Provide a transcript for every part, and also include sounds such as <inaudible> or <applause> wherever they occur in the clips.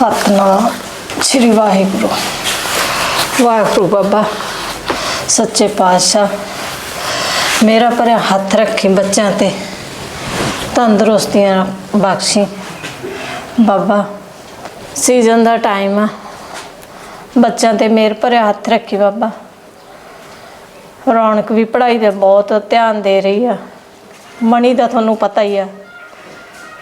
ਸਤਨਾਮ ਸ੍ਰੀ ਵਾਹਿਗੁਰੂ। ਵਾਹਿਗੁਰੂ ਬਾਬਾ, ਸੱਚੇ ਪਾਤਸ਼ਾਹ, ਮੇਰਾ ਪਰੇ ਹੱਥ ਰੱਖੀ ਬੱਚਿਆਂ ਤੇ, ਤੰਦਰੁਸਤੀਆਂ ਬਖਸ਼ੀ। ਬਾਬਾ ਸੀਜ਼ਨ ਦਾ ਟਾਈਮ ਆ। ਬੱਚਿਆਂ ਤੇ ਮੇਰ ਭਰਿਆ ਹੱਥ ਰੱਖੀ ਬਾਬਾ। ਰੌਣਕ ਵੀ ਪੜ੍ਹਾਈ ਤੇ ਬਹੁਤ ਧਿਆਨ ਦੇ ਰਹੀ ਆ। ਮਣੀ ਦਾ ਤੁਹਾਨੂੰ ਪਤਾ ਹੀ ਆ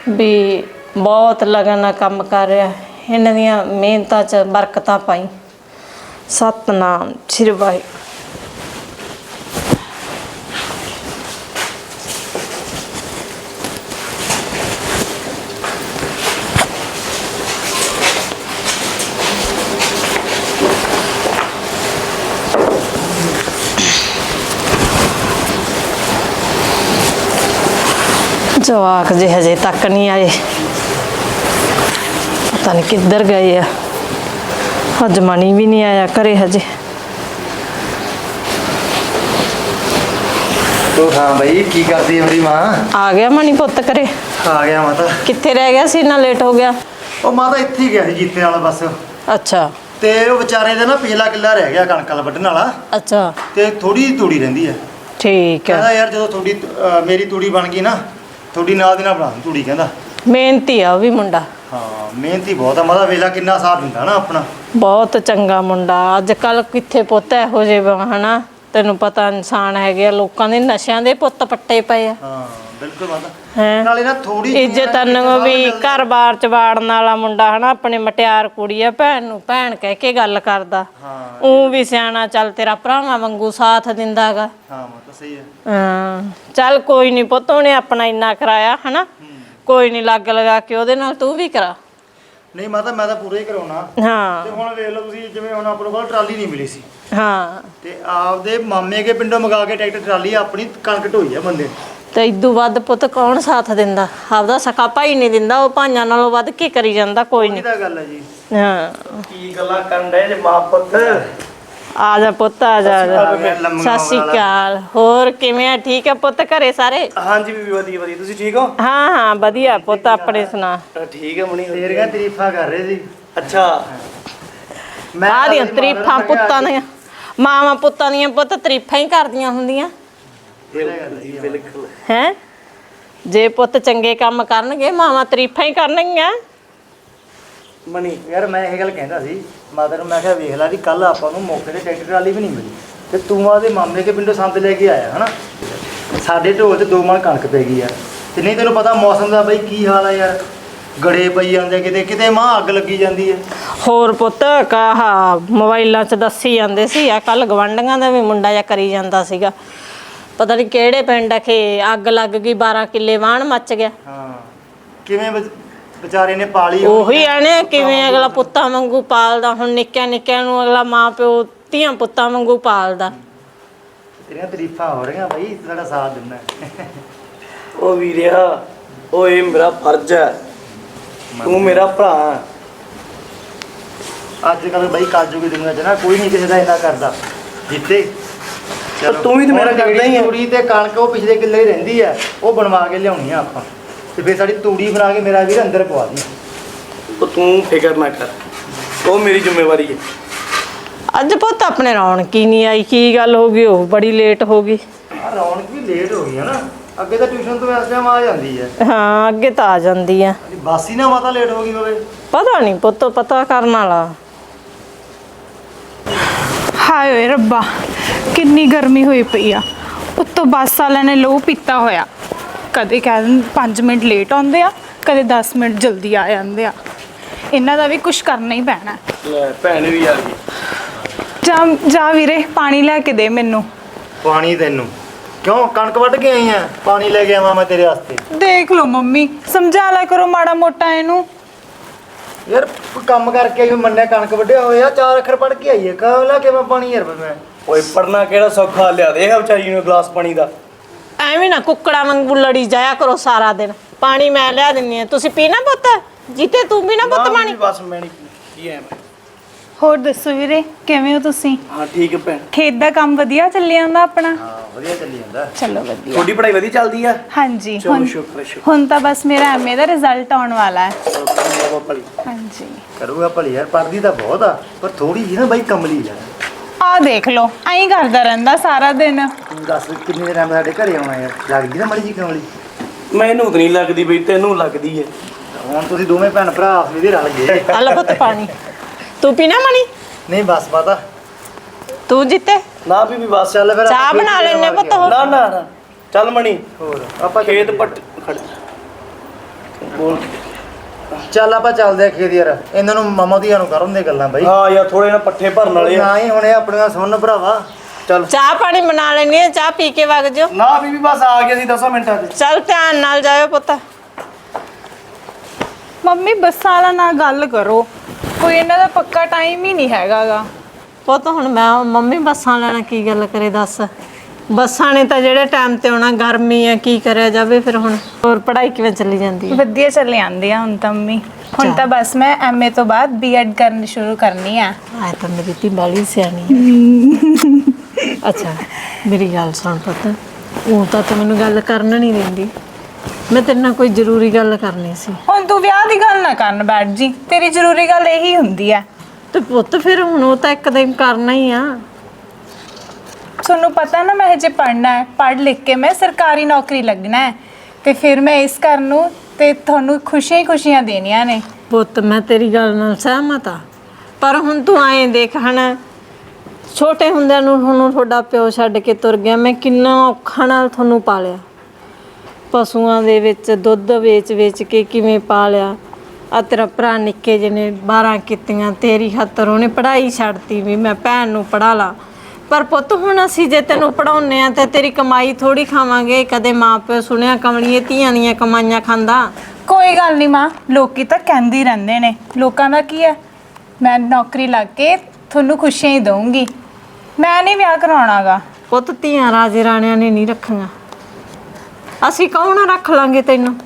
ਵੀ ਬਹੁਤ ਲਗਨ ਨਾਲ ਕੰਮ ਕਰ ਰਿਹਾ। ਇਹਨਾਂ ਦੀਆਂ ਮਿਹਨਤਾਂ 'ਚ ਬਰਕਤਾਂ ਪਾਈ। ਸਤਨਾਮ, ਸ੍ਰੀ ਵਾਹਿਗੁਰੂ ਜਵਾਕ ਜੇ ਹਜੇ ਤੱਕ ਨਹੀਂ ਆਏ। ਪਤਾ ਨਹੀਂ ਕਿੱਧਰ ਗਏ ਆ। ਅੱਜ ਮਣੀ ਵੀ ਨਹੀਂ ਆਇਆ ਘਰੇ ਹਜੇ। ਤੋ ਹਾਂ ਬਈ ਕੀ ਕਰਦੀ ਹੈ ਮੇਰੀ ਮਾਂ? ਆ ਗਿਆ ਮਣੀ ਪੁੱਤ ਘਰੇ। ਆ ਗਿਆ ਮਾਤਾ। ਕਿੱਥੇ ਰਹਿ ਗਿਆ ਸੀ ਨਾ ਲੇਟ ਹੋ ਗਿਆ? ਉਹ ਮਾਤਾ ਇੱਥੇ ਹੀ ਗਿਆ ਸੀ ਜੀਤੇ ਵਾਲਾ ਬਸ। ਅੱਛਾ। ਤੇ ਉਹ ਵਿਚਾਰੇ ਦਾ ਨਾ ਪਿਛਲਾ ਕਿੱਲਾ ਰਹਿ ਗਿਆ ਕਣਕਾਂ ਵੱਢਣ ਵਾਲਾ। ਅੱਛਾ। ਤੇ ਥੋੜੀ ਜਿਹੀ ਤੂੜੀ ਰਹਿੰਦੀ ਹੈ ਠੀਕ ਕਹਿੰਦਾ ਹੈ ਯਾਰ ਜਦੋਂ ਤੁਹਾਡੀ ਅਹ, ਮੇਰੀ ਤੂੜੀ ਬਣ ਗਈ ਨਾ ਤੁਹਾਡੀ ਨਾਲ ਦੀ ਨਾਲ ਬਣਾ ਦੂੰ ਤੂੜੀ ਕਹਿੰਦਾ। ਮਿਹਨਤੀ ਆ ਉਹ ਵੀ ਮੁੰਡਾ। ਹਾਂ ਮਿਹਨਤੀ ਬਹੁਤ ਆ। ਵੇਲਾ ਕਿੰਨਾ ਸਾਥ ਦਿੰਦਾ ਨਾ ਆਪਣਾ। ਬਹੁਤ ਚੰਗਾ ਮੁੰਡਾ। ਅੱਜ ਕੱਲ ਕਿੱਥੇ ਪੁੱਤ ਇਹੋ ਜਿਹੇ ਵਾ, ਹਨਾ? ਤੈਨੂੰ ਪਤਾ ਇਨਸਾਨ ਹੈਗੇ ਆ ਲੋਕਾਂ ਦੇ ਨਸ਼ਿਆਂ ਦੇ ਪੁੱਤ ਪੱਟੇ ਪਏ ਆ। ਹਾਂ ਬਿਲਕੁਲ ਮਾਤਾ। ਹੈ? ਨਾਲੇ ਨਾ ਥੋੜੀ ਇੱਜ਼ਤ ਨੂੰ ਵੀ ਘਰ-ਬਾਰ ਚ ਵਾੜਨ ਵਾਲਾ ਮੁੰਡਾ ਹਨਾ? ਆਪਣੇ ਮਟਿਆਰ ਕੁੜੀ ਆ ਭੈਣ ਨੂੰ ਭੈਣ ਕਹਿ ਕੇ ਗੱਲ ਕਰਦਾ। ਹਾਂ। ਉਹ ਵੀ ਸਿਆਣਾ ਚੱਲ ਤੇਰਾ ਭਰਾਵਾਂ ਵਾਂਗੂ ਸਾਥ ਦਿੰਦਾਗਾ ਹਾਂ ਮਾਤਾ ਸਹੀ ਹੈ। ਹਾਂ। ਚੱਲ ਕੋਈ ਨਹੀਂ ਪੁੱਤ ਉਹਨੇ ਆਪਣਾ ਇੰਨਾ ਕਰਾਇਆ ਹਨਾ? ਕੋਈ ਨਹੀਂ ਲੱਗ ਲਗਾ ਕੇ ਉਹਦੇ ਨਾਲ ਤੂੰ ਵੀ ਕਰਾ। ਨਹੀਂ ਮਾਤਾ ਮੈਂ ਤਾਂ ਪੂਰਾ ਹੀ ਕਰਾਉਣਾ। ਹਾਂ। ਤੇ ਹੁਣ ਵੇਖ ਲਓ ਤੁਸੀਂ ਜਿਵੇਂ ਹੁਣ ਆਪਣੇ ਕੋਲ ਟਰਾਲੀ ਨਹੀਂ ਮਿਲੀ ਸੀ। ਹਾਂ। ਤੇ ਆਪਦੇ ਮਾਮੇ ਕੇ ਪਿੰਡੋਂ ਮੰਗਾ ਕੇ ਟਰੈਕਟਰ ਟਰਾਲੀ ਆਪਣੀ ਕਣਕ ਢੋਈ ਆ ਬੰਦੇ। ਨੇ। ਤੇ ਇਦੋਂ ਵੱਧ ਪੁੱਤ ਕੌਣ ਸਾਥ ਦਿੰਦਾ? ਆਪਦਾ ਸਕਾ ਭਾਈ ਨਹੀਂ ਦਿੰਦਾ ਉਹ ਭਾਈਆਂ ਨਾਲੋਂ ਵੱਧ ਕੇ ਕਰੀ ਜਾਂਦਾ ਕੋਈ ਇਹ ਨਹੀਂ ਤਾਂ ਗੱਲ ਹੈ ਜੀ। ਹਾਂ। ਕੀ ਗੱਲਾਂ ਕਰਨ ਡਏ ਜੇ ਮਾਂ ਪੁੱਤ? ਆ ਜਾ ਪੁੱਤ ਆ ਜਾ ਆ ਜਾ ਸਤਿ ਸ਼੍ਰੀ ਅਕਾਲ। ਹੋਰ ਕਿਵੇਂ ਆ? ਠੀਕ ਆ ਪੁੱਤ ਘਰੇ ਸਾਰੇ? ਹਾਂਜੀ ਬੀਬੀ ਵਧੀਆ ਵਧੀਆ। ਤੁਸੀਂ ਠੀਕ ਹੋ? ਹਾਂ ਹਾਂ ਵਧੀਆ ਪੁੱਤ ਆਪਣੇ ਸੁਣਾ। ਅ, ਠੀਕ ਹੈ ਮਣੀ ਤੇਰੀਆਂ ਤਾਰੀਫਾਂ ਕਰ ਰਹੇ ਸੀ। ਅੱਛਾ। ਮੈਂ ਆ ਦੀਆਂ ਤਰੀਫਾਂ ਪੁੱਤਾਂ ਦੀਆਂ। ਮਾਵਾਂ ਪੁੱਤਾਂ ਦੀਆਂ ਪੁੱਤ ਤਰੀਫਾਂ ਹੀ ਕਰਦੀਆਂ ਹੁੰਦੀਆਂ। ਬਿਲਕੁਲ। ਹੈ? ਜੇ ਪੁੱਤ ਚੰਗੇ ਕੰਮ ਕਰਨਗੇ ਮਾਵਾਂ ਤਰੀਫਾਂ ਹੀ ਕਰਨਗੀਆਂ। ਮਣੀ ਯਾਰ ਮੈਂ ਇਹ ਗੱਲ ਕਹਿੰਦਾ ਸੀ ਮਾਤਾ ਨੂੰ ਮੈਂ ਕਿਹਾ ਵੇਖ ਲੈ ਵੀ ਕੱਲ ਆਪਾਂ ਨੂੰ ਮੌਕੇ ਤੇ ਟਰੈਕਟਰ ਟਰਾਲੀ ਵੀ ਨਹੀਂ ਮਿਲੀ। ਤੇ ਤੂੰ ਆਦੇ ਮਾਮੇ ਕੇ ਪਿੰਡੋਂ ਸੰਦ ਲੈ ਕੇ ਆਇਆ ਹਨਾ? ਸਾਡੇ ਢੋਲ ਤੇ ਦੋ ਮਣ ਕਣਕ ਪੈ ਗਈ ਯਾਰ। ਤੇ ਨਹੀਂ ਤੈਨੂੰ ਪਤਾ ਮੌਸਮ ਦਾ ਬਈ ਕੀ ਹਾਲ ਆ ਯਾਰ? ਗੜੇ ਪਈ ਜਾਂਦੇ ਕਿਤੇ ਕਿਤੇ ਮਾਂ ਅੱਗ ਲੱਗੀ ਜਾਂਦੀ ਹੈ ਹੋਰ ਪੁੱਤ ਕਾਹਾ ਮੋਬਾਈਲਾਂ 'ਚ ਦੱਸੀ ਜਾਂਦੇ ਸੀ ਆ ਕੱਲ ਗਵੰਡੀਆਂ ਦਾ ਵੀ ਮੁੰਡਾ ਜਿਹਾ ਕਰੀ ਜਾਂਦਾ ਸੀਗਾ। ਪਤਾ ਨਹੀਂ ਕਿਹੜੇ ਪਿੰਡ ਆ ਕਿ ਅੱਗ ਲੱਗ ਗਈ 12 ਕਿੱਲੇ ਵਾਹਣ ਮੱਚ ਗਿਆ। ਹਾਂ ਕਿਵੇਂ ਵਿਚਾਰੇ ਨੇ ਪਾਲੀ ਉਹੀ ਆਣੇ ਕਿਵੇਂ ਅਗਲਾ ਪੁੱਤਾਂ ਵਾਂਗੂ ਪਾਲਦਾ ਹੁਣ ਨਿੱਕਿਆਂ ਨਿੱਕਿਆਂ ਨੂੰ ਅਗਲਾ ਮਾਂ ਪਿਓ ਧੀਆਂ ਪੁੱਤਾਂ ਵਾਂਗੂ ਪਾਲਦਾ। ਤੇਰੀਆਂ ਤਾਰੀਫਾਂ ਹੋ ਰਹੀਆਂ ਬਈ ਸਾਡਾ ਸਾਥ ਦਿੰਦਾ। ਉਹ ਵੀਰਿਆ ਉਹ ਇਹ ਮੇਰਾ ਫਰਜ਼ ਹੈ। ਤੂੰ ਮੇਰਾ ਭਰਾ ਹੈ। ਅੱਜ ਕੱਲ ਬਈ ਕਾਜੂ ਦੀ ਦੁਨੀਆ 'ਚ ਨਾ ਕੋਈ ਨਹੀਂ ਕਿਸੇ ਦਾ ਇੰਨਾ ਕਰਦਾ। ਜਿੱਤੇ ਪਰ ਤੂੰ ਵੀ ਤਾਂ ਮੇਰਾ ਕਰਦਾ ਹੀ ਹੈ। ਤੂੜੀ ਤੇ ਕਣਕ ਉਹ ਪਿਛਲੇ ਕਿੱਲੇ ਹੀ ਰਹਿੰਦੀ ਆ ਉਹ ਬਣਵਾ ਕੇ ਲਿਆਉਣੀ ਆ ਆਪਾਂ। ਤੇ ਫੇਰ ਸਾਡੀ ਤੂੜੀ ਬਣਾ ਕੇ ਮੇਰਾ ਵੀਰ ਅੰਦਰ ਪਵਾ ਦੀ। ਉਹ ਤੂੰ ਫਿਕਰ ਨਾ ਕਰ। ਉਹ ਮੇਰੀ ਜ਼ਿੰਮੇਵਾਰੀ ਹੈ। ਅੱਜ ਪੁੱਤ ਆਪਣੇ ਰੌਣਕ ਹੀ ਨਹੀਂ ਆਈ ਕੀ ਗੱਲ ਹੋ ਗਈ? ਉਹ ਬੜੀ ਲੇਟ ਹੋ ਗਈ। ਆ ਰੌਣਕ ਵੀ ਲੇਟ ਹੋ ਗਈ ਹੈ ਨਾ। ਅੱਗੇ ਤਾਂ ਟਿਊਸ਼ਨ ਤੋਂ ਇਸ ਟਾਈਮ ਆ ਜਾਂਦੀ ਹੈ। ਹਾਂ ਅੱਗੇ ਤਾਂ ਆ ਜਾਂਦੀ ਆ ਬਾਸੀ ਨਾ ਮਾਤਾ ਲੇਟ ਹੋ ਗਈ ਹੋਵੇ। ਪਤਾ ਨਹੀਂ ਪੁੱਤ ਪਤਾ ਕਰਨ ਵਾਲਾ। ਹਾਏ ਓਏ ਰੱਬਾ ਕਿੰਨੀ ਗਰਮੀ ਹੋਈ ਪਈ ਆ। ਉੱਤੋਂ ਬੱਸ ਵਾਲਿਆਂ ਨੇ ਲੋ ਪੀਤਾ ਹੋਇਆ। ਕਦੇ ਕਹਿ ਦਿੰਦੇ 5 ਮਿੰਟ ਲੇਟ ਆਉਂਦੇ ਆ ਕਦੇ 10 ਮਿੰਟ ਜਲਦੀ ਆ ਜਾਂਦੇ ਆ। ਇਹਨਾਂ ਦਾ ਵੀ ਕੁਝ ਕਰਨਾ ਹੀ ਪੈਣਾ। ਲੈ ਭੈਣ ਵੀ ਆ ਗਈ। ਜਾ ਜਾ ਵੀਰੇ ਪਾਣੀ ਲੈ ਕੇ ਦੇ ਮੈਨੂੰ। ਪਾਣੀ ਤੈਨੂੰ। ਕਿਉਂ? ਕਣਕ ਵੱਢ ਕੇ ਆਈ ਆ। ਪਾਣੀ ਲੈ ਕੇ ਆਵਾਂ ਮੈਂ ਤੇਰੇ ਵਾਸਤੇ। ਦੇਖ ਲਓ ਮੰਮੀ ਸਮਝਾ ਲਿਆ ਕਰੋ ਮਾੜਾ ਮੋਟਾ ਇਹਨੂੰ। ਯਾਰ ਕੰਮ ਕਰਕੇ ਆਈ ਮੰਨਿਆ ਕਣਕ ਵੱਢਿਆ ਹੋਇਆ ਚਾਰ ਅੱਖਰ ਪੜ ਕੇ ਆਈ ਹੈ ਕਹਾਂ ਲਾ ਕੇ ਮੈਂ ਪਾਣੀ ਯਾਰ ਮੈਂ? ਓਏ ਪੜਨਾ ਕਿਹੜਾ ਸੌਖਾ ਲਿਆ ਦੇ ਇਹ ਵਿਚਾਰੀ ਨੂੰ ਗਲਾਸ ਪਾਣੀ ਦਾ। ਐਵੇਂ ਨਾ ਕੁੱਕੜਾ ਵਾਂਗੂ ਲੜੀ ਜਾਇਆ ਕਰੋ ਸਾਰਾ ਦਿਨ। ਪਾਣੀ ਮੈਂ ਲਿਆ ਦਿੰਨੀ ਆ। ਤੁਸੀਂ ਪੀਣਾ ਪੁੱਤ? ਜੀਤੇ ਤੂੰ ਪੀਣਾ ਪੁੱਤ ਨਾ ਪਾਣੀ? ਬੀਬੀ, ਬਸ ਮੈਂ ਨਹੀਂ ਕੀ ਐ ਮੈਂ? ਹੋਰ ਦੱਸੋ ਵੀਰੇ ਕਿਵੇਂ ਹੋ ਤੁਸੀਂ? ਹਾਂ ਠੀਕ ਹੈ ਭੈਣ। ਖੇਤ ਦਾ ਕੰਮ ਵਧੀਆ ਚੱਲੀ ਜਾਂਦਾ ਆਪਣਾ? ਹਾਂ ਵਧੀਆ ਚੱਲੀ ਜਾਂਦਾ। ਚਲੋ ਵਧੀਆ। ਤੁਹਾਡੀ ਪੜ੍ਹਾਈ ਵਧੀਆ ਚੱਲਦੀ ਆ? ਹਾਂਜੀ ਚਲੋ ਹੁਣ ਸ਼ੁਕਰ ਹੈ, ਸ਼ੁਕਰ ਹੁਣ ਤਾਂ ਬਸ ਮੇਰਾ ਐਮਏ ਦਾ ਰਿਜ਼ਲਟ ਆਉਣ ਵਾਲਾ ਹੈ। ਭਲੀ। ਹਾਂਜੀ। ਕਰੂਗਾ ਭਲੀ ਯਾਰ ਪੜਦੀ ਤਾਂ ਬਹੁਤ ਆ ਪਰ ਥੋੜੀ ਜੀ ਨਾ ਬਾਈ ਕਮਲੀ ਆ। ਆ ਦੇਖ ਲਓ ਐਂ ਕਰਦਾ ਰਹਿੰਦਾ ਸਾਰਾ ਦਿਨ। ਤੂੰ ਦੱਸ ਕਿੰਨੇ ਟਾਈਮ ਸਾਡੇ ਘਰੇ ਆਉਣਾ ਯਾਰ? ਲੱਗਦੀ ਨਾ ਮੜੀ ਜੀ ਕਮਲੀ ਮੈਨੂੰ ਤਾਂ ਨਹੀਂ ਲੱਗਦੀ ਬਈ ਤੈਨੂੰ ਲੱਗਦੀ ਹੈ ਹੁਣ ਤੁਸੀਂ ਦੋਵੇਂ ਭੈਣ ਭਰਾ ਆਪਸ ਵਿੱਚ ਰਲ ਗਏ। ਅੱਲਾ ਪੁੱਤ ਪਾਣੀ। ਤੂੰ ਪੀਣਾ ਮਣੀ? ਨਹੀਂ ਬਸ ਪਤਾ ਤੂੰ ਜਿੱਤੇ? ਨਾ ਬੀਬੀ ਬਸ ਚੱਲ ਫਿਰ ਚਾਹ ਆਪਾਂ ਬਣਾ ਲੈਨੇ ਪੁੱਤ ਹੋਰ। ਨਾ ਨਾ ਨਾ। ਚੱਲ ਮਣੀ ਹੋਰ ਆਪਾਂ ਖੇਤ ਪੱਟ ਖੜ। ਬੋਲ। ਚੱਲ ਆਪਾਂ ਚੱਲਦੇ ਆ ਖੇਤ ਯਾਰ। ਇਹਨਾਂ ਨੂੰ ਮਾਮਾ ਦੀਆਂ ਨੂੰ ਕਰਨ ਦੇ ਗੱਲਾਂ ਬਾਈ। ਹਾਂ ਯਾਰ ਥੋੜੇ ਨਾ ਪੱਠੇ ਭਰਨ ਵਾਲੇ ਆ। ਨਾ ਹੀ ਹੁਣੇ ਆਪਣੀਆਂ ਸੁਣ ਭਰਾਵਾ। ਚੱਲ। ਚਾਹ ਪਾਣੀ ਬਣਾ ਲੈਣੀ ਆ ਚਾਹ ਪੀ ਕੇ ਵਗ ਜਾਓ। ਨਾ ਬੀਬੀ ਬਸ ਆ ਗਿਆ ਸੀ 10 ਮਿੰਟਾਂ 'ਚ। ਚੱਲ ਧਿਆਨ ਨਾਲ ਜਾਇਓ ਪੁੱਤ। ਮੰਮੀ ਬੱਸਾਂ ਵਾਲਾ ਨਾਲ ਗੱਲ ਕਰੋ। ਕੋਈ ਇਹਨਾਂ ਦਾ ਪੱਕਾ ਟਾਈਮ ਹੀ ਨਹੀਂ ਹੈਗਾਗਾ। ਪੁੱਤ ਹੁਣ ਮੈਂ ਮੰਮੀ ਬੱਸਾਂ ਲੈਣਾ ਕੀ ਗੱਲ ਕਰੇ ਦੱਸ। ਬੱਸਾਂ ਨੇ ਤਾਂ ਜਿਹੜੇ ਟਾਈਮ ਤੇ ਆਉਣਾ ਗਰਮੀ ਆ ਕੀ ਕਰਿਆ ਜਾਵੇ ਫਿਰ ਹੁਣ ਹੋਰ ਪੜ੍ਹਾਈ ਕਿਵੇਂ ਚੱਲੀ ਜਾਂਦੀ ਹੈ ਵਧੀਆ ਚੱਲੇ ਆਂਦੇ ਆ ਹੁਣ ਤਾਂ ਮੰਮੀ। ਹੁਣ ਤਾਂ ਬਸ ਮੈਂ ਐਮਏ ਤੋਂ ਬਾਅਦ ਬੀਐਡ ਕਰਨੀ ਸ਼ੁਰੂ ਕਰਨੀ ਆ। ਆਏ ਤਾਂ ਮੇਰੀ ਧੀ ਬਾਲੀ ਸਿਆਣੀ ਹੈ <laughs> ਅੱਛਾ ਮੇਰੀ ਗੱਲ ਸੁਣ ਪੁੱਤ। ਉਹ ਤਾਂ ਤੂੰ ਮੈਨੂੰ ਗੱਲ ਕਰਨ ਨਹੀਂ ਦਿੰਦੀ। ਮੈਂ ਤੇਰੇ ਨਾਲ ਕੋਈ ਜ਼ਰੂਰੀ ਗੱਲ ਕਰਨੀ ਸੀ। ਹੁਣ ਤੂੰ ਵਿਆਹ ਦੀ ਗੱਲ ਨਾ ਕਰਨ ਬੈਠ ਜੀ। ਤੇਰੀ ਜ਼ਰੂਰੀ ਗੱਲ ਇਹੀ ਹੁੰਦੀ ਹੈ ਤੇ ਪੁੱਤ ਫਿਰ ਹੁਣ ਉਹ ਤਾਂ ਇੱਕ ਦਿਨ ਕਰਨਾ ਹੀ ਆ। ਤੁਹਾਨੂੰ ਪਤਾ ਨਾ ਮੈਂ ਹਜੇ ਪੜ੍ਹਨਾ ਹੈ, ਪੜ੍ਹ ਲਿਖ ਕੇ ਮੈਂ ਸਰਕਾਰੀ ਨੌਕਰੀ ਲੱਗਣਾ ਹੈ। ਤੇ ਫਿਰ ਮੈਂ ਇਸ ਘਰ ਨੂੰ ਤੇ ਤੁਹਾਨੂੰ ਖੁਸ਼ੀਆਂ ਹੀ ਖੁਸ਼ੀਆਂ ਦੇਣੀਆਂ ਨੇ। ਪੁੱਤ, ਮੈਂ ਤੇਰੀ ਗੱਲ ਨਾਲ ਸਹਿਮਤ ਆ ਪਰ ਹੁਣ ਤੂੰ ਆਏ ਦੇਖ ਹਣ ਛੋਟੇ ਹੁੰਦਿਆਂ ਨੂੰ ਹੁਣ ਤੁਹਾਡਾ ਪਿਓ ਛੱਡ ਕੇ ਤੁਰ ਗਿਆ, ਮੈਂ ਕਿੰਨਾ ਔਖਾ ਨਾਲ ਤੁਹਾਨੂੰ ਪਾਲਿਆ। ਪਸ਼ੂਆਂ ਦੇ ਵਿੱਚ, ਦੁੱਧ ਵੇਚ-ਵੇਚ ਕੇ ਕਿਵੇਂ ਪਾਲਿਆ। ਆ ਤੇਰਾ ਭਰਾ ਨਿੱਕੇ ਜਿਹਨੇ 12 ਕੀਤੀਆਂ, ਤੇਰੀ ਖਾਤਰ ਉਹਨੇ ਪੜ੍ਹਾਈ ਛੱਡਤੀ ਵੀ, ਮੈਂ ਭੈਣ ਨੂੰ ਪੜ੍ਹਾ ਲਾ। ਪਰ ਪੁੱਤ ਹੁਣ ਅਸੀਂ ਜੇ ਤੈਨੂੰ ਪੜਾਉਨੇ ਆ ਤੇ ਤੇਰੀ ਕਮਾਈ ਥੋੜੀ ਖਾਵਾਂਗੇ। ਕਦੇ ਮਾਪਿਓ ਸੁਣਿਆ ਕਮਲੀਏ ਧੀਆਂ ਦੀਆਂ ਕਮਾਈਆਂ ਖਾਂਦਾ? ਕੋਈ ਗੱਲ ਨਹੀਂ ਮਾਂ ਲੋਕੀ ਤਾਂ ਕਹਿੰਦੇ ਹੀ ਰਹਿੰਦੇ ਨੇ। ਲੋਕਾਂ ਦਾ ਕੀ ਹੈ? ਮੈਂ ਨੌਕਰੀ ਲੱਗ ਕੇ ਤੁਹਾਨੂੰ ਖੁਸ਼ੀਆਂ ਹੀ ਦਊਂਗੀ। ਮੈਂ ਨਹੀਂ ਵਿਆਹ ਕਰਾਉਣਾਗਾ। ਪੁੱਤ ਧੀਆਂ ਰਾਜੇ ਰਾਣਿਆਂ ਨੇ ਨਹੀਂ ਰੱਖੀਆਂ। ਅਸੀਂ ਕੌਣ ਰੱਖ ਲਾਂਗੇ ਤੈਨੂੰ?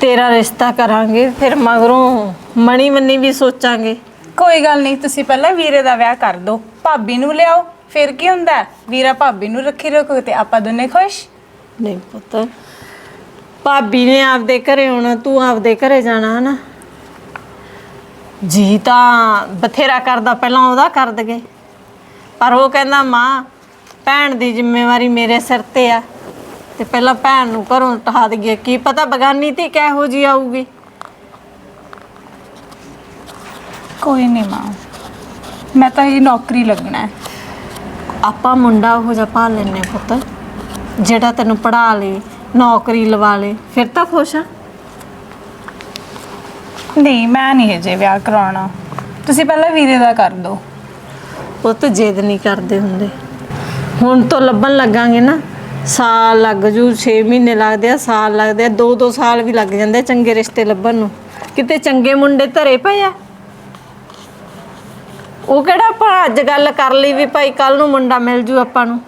ਤੇਰਾ ਰਿਸ਼ਤਾ ਕਰਾਂਗੇ ਫਿਰ ਮਗਰੋਂ ਮਣੀ ਮੰਨੀ ਵੀ ਸੋਚਾਂਗੇ। ਕੋਈ ਗੱਲ ਨਹੀਂ ਤੁਸੀਂ ਪਹਿਲਾਂ ਵੀਰੇ ਦਾ ਵਿਆਹ ਕਰ ਦਿਓ। ਭਾਬੀ ਨੂੰ ਲਿਆਓ ਫਿਰ ਕੀ ਹੁੰਦਾ? ਹੈ? ਵੀਰਾ ਭਾਬੀ ਨੂੰ ਰੱਖੀ ਰੱਖੋ ਤੇ ਆਪਾਂ ਦੋਨੇ ਖੁਸ਼? ਨਹੀਂ ਪੁੱਤ। ਭਾਬੀ ਨੇ ਆਪਦੇ ਘਰੇ ਆਉਣਾ ਤੂੰ ਆਪਦੇ ਘਰੇ ਜਾਣਾ ਹਨਾ? ਜੀ ਤਾਂ ਬਥੇਰਾ ਕਰਦਾ ਪਹਿਲਾਂ ਉਹਦਾ ਕਰ ਦਗੇ। ਪਰ ਉਹ ਕਹਿੰਦਾ ਮਾਂ ਭੈਣ ਦੀ ਜ਼ਿੰਮੇਵਾਰੀ ਮੇਰੇ ਸਿਰ ਤੇ ਆ। ਤੇ ਪਹਿਲਾਂ ਭੈਣ ਨੂੰ ਘਰੋਂ ਟਹਾ ਦਈਏ। ਕੀ ਪਤਾ ਬਗਾਨੀ ਤੇ ਕਿਹੋ ਜੀ ਆਊਗੀ? ਕੋਈ ਨਹੀਂ ਮਾਂ। ਮੈਂ ਤਾਂ ਇਹ ਨੌਕਰੀ ਲੱਗਣਾ ਹੈ। ਆਪਾਂ ਮੁੰਡਾ ਉਹ ਜਿਹਾ ਪਾ ਲੈਨੇ ਪੁੱਤ ਜਿਹੜਾ ਤੈਨੂੰ ਪੜਾ ਲੇ ਨੌਕਰੀ ਲਵਾ ਲੇ ਫਿਰ ਤਾਂ ਖੁਸ਼ ਆ। ਨਹੀਂ ਮੈਂ ਨਹੀਂ ਹਜੇ ਵਿਆਹ ਕਰਾਉਣਾ। ਤੁਸੀਂ ਪਹਿਲਾਂ ਵੀਰੇ ਦਾ ਕਰ ਦਿਓ। ਪੁੱਤ ਜਿੱਦ ਨਹੀਂ ਕਰਦੇ ਹੁੰਦੇ। ਹੁਣ ਤੋਂ ਲੱਭਣ ਲੱਗਾਂਗੇ ਨਾ ਸਾਲ ਲੱਗ ਜੂ 6 ਮਹੀਨੇ ਲੱਗਦੇ ਆ ਸਾਲ ਲੱਗਦੇ ਆ 2-2 ਸਾਲ ਵੀ ਲੱਗ ਜਾਂਦੇ ਆ ਚੰਗੇ ਰਿਸ਼ਤੇ ਲੱਭਣ ਨੂੰ। ਕਿਤੇ ਚੰਗੇ ਮੁੰਡੇ ਧਰੇ ਪਏ ਆ। ਉਹ ਕਿਹੜਾ ਆਪਾਂ ਅੱਜ ਗੱਲ ਕਰ ਲਈ ਵੀ ਭਾਈ ਕੱਲ ਨੂੰ ਮੁੰਡਾ ਮਿਲ ਜੂ ਆਪਾਂ ਨੂੰ।